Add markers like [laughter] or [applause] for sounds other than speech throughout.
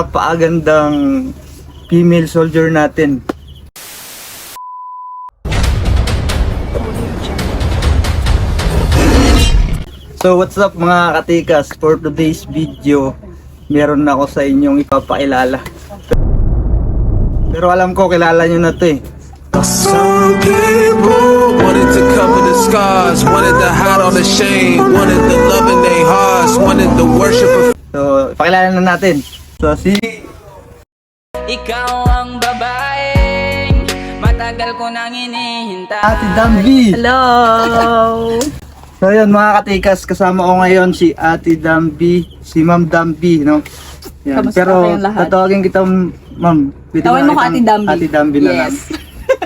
napakagandang female soldier natin. So what's up mga katikas? For today's video, meron ako sa inyong ipapakilala. Pero alam ko kilala nyo na to eh. Some people wanted to cover the scars, wanted to hide all the shame, wanted the love in their hearts, wanted the worship of So ipakilala na natin. So si Ikaw ang babaeng matagal ko nang hinihintay. Ate Dambi. Hello! So yun mga katikas, kasama ko ngayon si Ate Dambi, si Ma'am Dambi, no? Yan. Kamusta Pero kayong lahat? tatawagin kita Ma'am. Pwede Tawagin mo ko Ate Dambi. Ate Dambi na lang. Yes.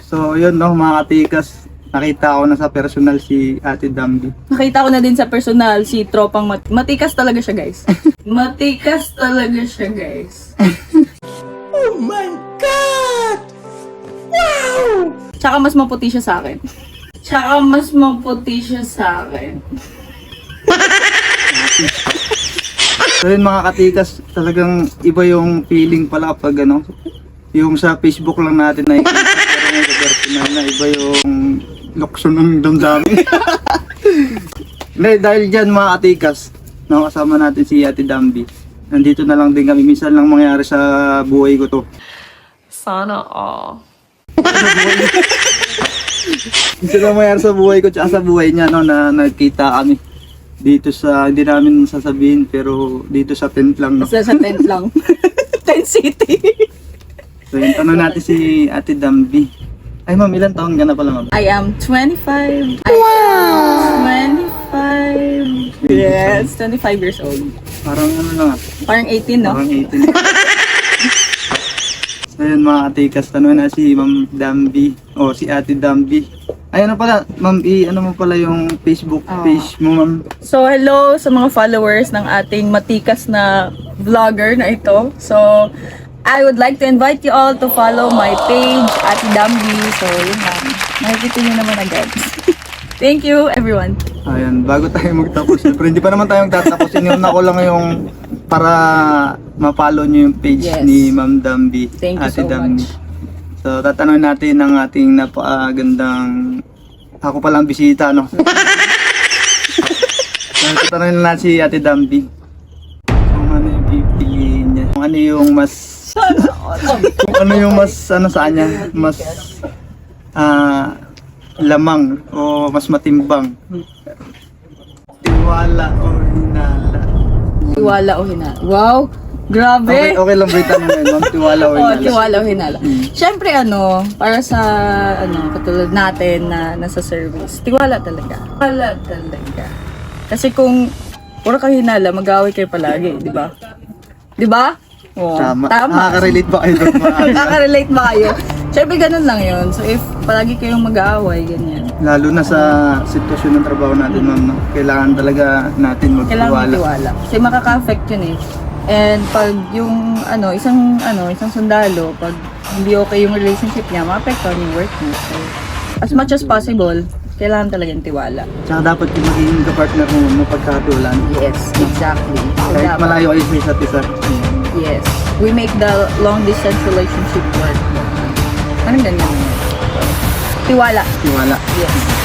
So yun no mga katikas, nakita ko na sa personal si Ate Dambi. Nakita ko na din sa personal si Tropang mat- Matikas talaga siya, guys. [laughs] Matikas talaga siya, guys. [laughs] oh my God! Wow! Tsaka mas maputi siya sa akin. Tsaka mas maputi siya sa akin. [laughs] So yun mga katikas, talagang iba yung feeling pala kapag ano, yung sa Facebook lang natin na pero ngayon sa personal na iba yung lukso ng damdamin. [laughs] Hindi, dahil dyan mga katikas, nakasama natin si Ate Dambi. Nandito na lang din kami. Minsan lang mangyari sa buhay ko to. Sana all. Minsan lang mangyari sa buhay ko tsaka sa buhay niya no, na nagkita kami. Dito sa, hindi namin sasabihin, pero dito sa tent lang. No? Basta sa tent lang. [laughs] tent city. So yun, tanong natin si Ate Dambi. Ay ma'am, ilan taon ka na pala ma'am? I am 25. Wow! 25. Yes, 25 years old. Parang ano lang ah, Parang 18, no? parang 18. so yun mga katikas, tanong na si Ma'am Dambi, o si Ate Dambi. Ay ano pala, ma'am, i ano mo pala yung Facebook Ah. page mo ma'am? So, hello sa mga followers ng ating matikas na vlogger na ito. So, I would like to invite you all to follow my page, Ati Dambi. So, yun lang. Nakikita nyo naman agad. [laughs] Thank you, everyone. Ayan, bago tayo magtapos, syempre hindi pa naman tayong tatapos. Iniwan ko lang yung para ma-follow nyo yung page Yes. ni Ma'am Dambi. Thank you Ate so Dambi. much. So, tatanungin natin ang ating napakagandang ako palang bisita, no? [laughs] so, tatanungin natin si Ate Dambi. Kung ano yung pipiliin niya. Kung ano yung mas kung ano yung mas ano sa kanya, mas ah lamang o mas matimbang. Tiwala o hinala. Tiwala o hinala. Wow! Okay, Grabe! okay lang ba yung tanong na yun, ma'am? [laughs] Tiwala o Oh, hinala? tiwala o hinala. Siyempre, ano, para sa, ano, katulad natin na nasa service, tiwala talaga. Tiwala talaga. Kasi kung puro ka hinala, mag-away kayo palagi, di ba? Di ba? Oo, Tama. Tama. Nakaka-relate ba kayo doon? [laughs] Nakaka-relate ba kayo? Siyempre, ganun lang yun. So, if palagi kayong mag-aaway, ganyan. Lalo na sa sitwasyon ng trabaho natin, ma'am. no? Kailangan talaga natin Kailangan magtiwala. magtiwala. Kasi makaka-affect yun eh. And pag yung, ano, isang, ano, isang sundalo, pag hindi okay yung relationship niya, maapektuhan yung work niya. So, as much as possible, kailangan talagang tiwala. Tsaka dapat yung magiging kapartner mo, mapagkatulan. Yes, exactly. So, Kahit dapat- malayo kayo sa isa't isa. Yes. We make the long distance relationship work. Parang ganyan. Tiwala. Tiwala. Yes.